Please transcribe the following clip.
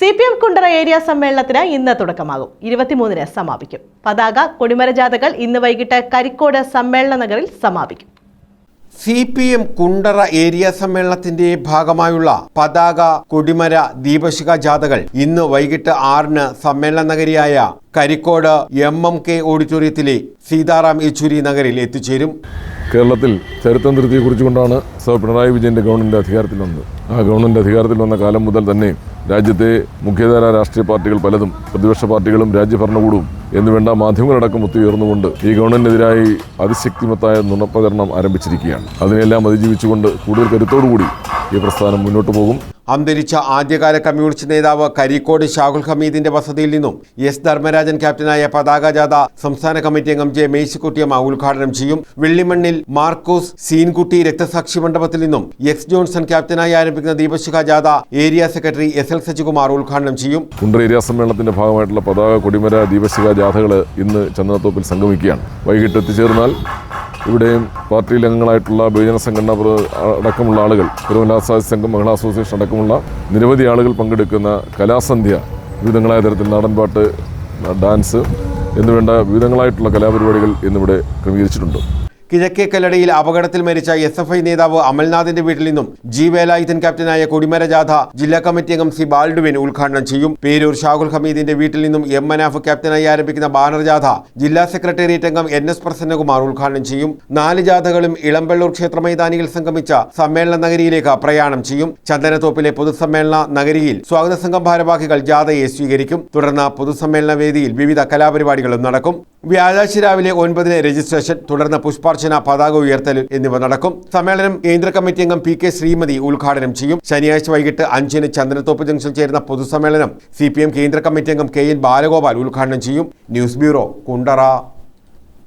C P M Kundara area സമ്മേളനത്തിന് ഇന്ന് തുടക്കമാകും. ഇരുപത്തിമൂന്നിന് സമാപിക്കും. പതാക കൊടിമര ജാഥകൾ ഇന്ന് വൈകിട്ട് കരിക്കോട് സമ്മേളന നഗറിൽ സമാപിക്കും. C P M Kundara area സമ്മേളനത്തിന്റെ ഭാഗമായുള്ള പതാക കൊടിമര ദീപശിഖ ജാഥകൾ ഇന്ന് വൈകിട്ട് ആറിന് സമ്മേളന നഗരിയായ കരിക്കോട് എം എം കെ ഓഡിറ്റോറിയത്തിലെ സീതാറാം യെച്ചൂരി നഗറിൽ എത്തിച്ചേരും. കേരളത്തിൽ ചരിത്രം തിരുത്തിയെക്കുറിച്ചുകൊണ്ടാണ് സർ പിണറായി വിജയന്റെ ഗവൺമെന്റ് അധികാരത്തിൽ വന്നത്. ആ ഗവൺമെന്റ് അധികാരത്തിൽ വന്ന കാലം മുതൽ തന്നെ രാജ്യത്തെ മുഖ്യധാര രാഷ്ട്രീയ പാർട്ടികൾ പലതും പ്രതിപക്ഷ പാർട്ടികളും രാജ്യഭരണകൂടവും എന്നുവേണ്ട മാധ്യമങ്ങളടക്കം ഒത്തുയർന്നുകൊണ്ട് ഈ ഗവൺമെന്റിനെതിരായി അതിശക്തിമത്തായ നുണപ്രചരണം ആരംഭിച്ചിരിക്കുകയാണ്. അതിനെല്ലാം അതിജീവിച്ചുകൊണ്ട് കൂടുതൽ കരുത്തോടുകൂടി ഈ പ്രസ്ഥാനം മുന്നോട്ട് പോകും. അന്തരിച്ച ആദ്യകാല കമ്മ്യൂണിസ്റ്റ് നേതാവ് കരിക്കോട് ഷാഹുൽ ഹമീദിന്റെ വസതിയിൽ നിന്നും എസ് ധർമ്മരാജൻ ക്യാപ്റ്റനായ പതാക ജാഥ സംസ്ഥാന കമ്മിറ്റി അംഗം ജെ മേഴ്സിക്കുട്ടിയമ്മ ഉദ്ഘാടനം ചെയ്യും. വെള്ളിമണ്ണിൽ മാർക്കോസ് സീൻകുട്ടി രക്തസാക്ഷി മണ്ഡപത്തിൽ നിന്നും എക്സ് ജോൺസൺ ക്യാപ്റ്റനായി ആരംഭിക്കുന്ന ദീപശിഖ ജാഥ area secretary S L Sajikumar ഉദ്ഘാടനം ചെയ്യും. കുണ്ടറ ഏരിയ സമ്മേളനത്തിന്റെ ഭാഗമായിട്ടുള്ള പതാക കൊടിമര ദീപശിഖ ജാഥകൾ ഇന്ന് ചന്ദനത്തോപ്പിൽ സംഗമിക്കുകയാണ്. വൈകിട്ട് എത്തിച്ചേർന്നാൽ ഇവിടെയും പാർട്ടിയിൽ അംഗങ്ങളായിട്ടുള്ള ബഹുജന സംഘടന അടക്കമുള്ള ആളുകൾ തിരുവല്ലാസാദി സംഘം മഹിളാ അസോസിയേഷൻ അടക്കമുള്ള നിരവധി ആളുകൾ പങ്കെടുക്കുന്ന കലാസന്ധ്യ വിവിധങ്ങളായ തരത്തിൽ നാടൻപാട്ട് ഡാൻസ് എന്നുവേണ്ട വിവിധങ്ങളായിട്ടുള്ള കലാപരിപാടികൾ ഇന്നിവിടെ ക്രമീകരിച്ചിട്ടുണ്ട്. കിഴക്കേ കല്ലടയിൽ അപകടത്തിൽ മരിച്ച എസ് എഫ് ഐ നേതാവ് അമൽനാഥിന്റെ വീട്ടിൽ നിന്നും ജി വേലായുധൻ ക്യാപ്റ്റനായ കൊടിമര ജാഥ ജില്ലാ കമ്മിറ്റി അംഗം സി ബാൽഡുവിൻ ഉദ്ഘാടനം ചെയ്യും. പേരൂർ ഷാഹുൽ ഹമീദിന്റെ വീട്ടിൽ നിന്നും എം മനാഫ് ക്യാപ്റ്റനായി ആരംഭിക്കുന്ന ബാനർ ജാഥ ജില്ലാ സെക്രട്ടേറിയറ്റ് അംഗം എൻ എസ് പ്രസന്നകുമാർ ഉദ്ഘാടനം ചെയ്യും. നാല് ജാഥകളും ഇളമ്പള്ളൂർ ക്ഷേത്ര മൈതാനിയിൽ സംഗമിച്ച സമ്മേളന നഗരിയിലേക്ക് പ്രയാണം ചെയ്യും. ചന്ദനത്തോപ്പിലെ പൊതുസമ്മേളന നഗരിയിൽ സ്വാഗത സംഘം ഭാരവാഹികൾ ജാഥയെ സ്വീകരിക്കും. തുടർന്ന് പൊതുസമ്മേളന വേദിയിൽ വിവിധ കലാപരിപാടികളും നടക്കും. വ്യാഴാഴ്ച രാവിലെ ഒൻപതിന് രജിസ്ട്രേഷൻ തുടർന്ന് പുഷ്പാർച്ചന പതാക ഉയർത്തൽ എന്നിവ നടക്കും. സമ്മേളനം കേന്ദ്ര കമ്മിറ്റി അംഗം പി കെ ശ്രീമതി ഉദ്ഘാടനം ചെയ്യും. ശനിയാഴ്ച വൈകിട്ട് അഞ്ചിന് ചന്ദ്രത്തോപ്പ് ജംഗ്ഷൻ ചേരുന്ന പൊതുസമ്മേളനം സി കേന്ദ്ര കമ്മിറ്റി അംഗം കെ എൻ ബാലഗോപാൽ ഉദ്ഘാടനം ചെയ്യും. News bureau Kundara.